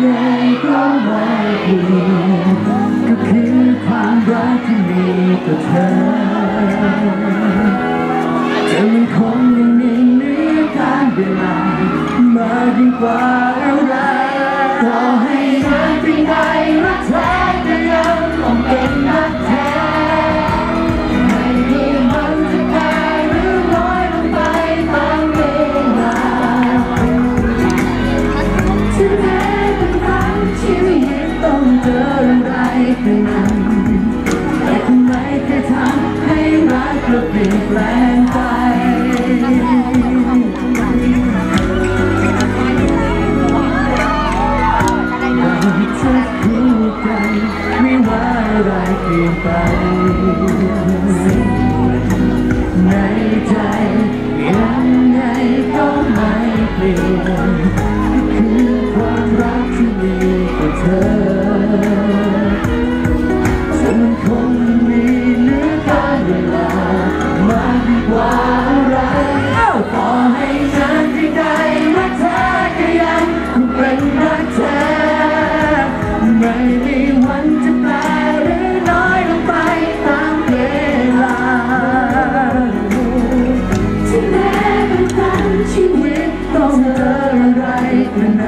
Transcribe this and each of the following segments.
ใก็ไม่เปนก็คือความรักที่มีต่อเธอจะอมัคงยังมีเนื้อการเวลามากยิ่งกว่า be glad. ไม่มีวันจะแปลหรือน้อยลงไปตามเวลาที่แม้กระทั่งชีวิตต้องอะไรกระน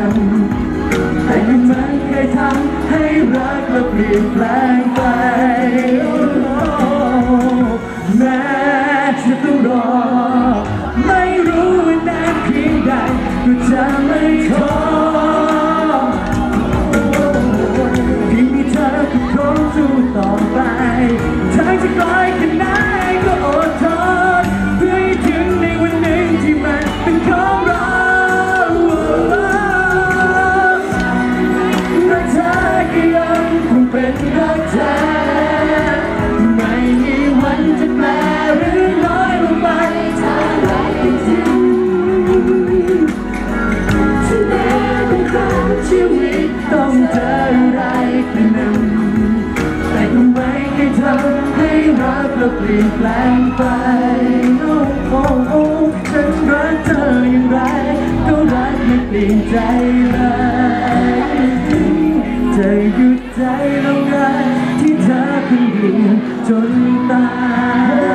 ำแต่ยังไม่เคยทำให้รักและเปลี่ยนแปลงไปแม้จะต้องรอ ไม่รู้ว่านานเพียงใดก็จะ รักและเปลี่ยนแปลงไปโอ้โอ้โอ้ฉันรักเธออย่างไร ก็รักไม่เปลี่ยนใจเลยจะหยุดใจลงได้ที่เธอคนเดียวจนตาย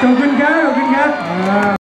Don't go.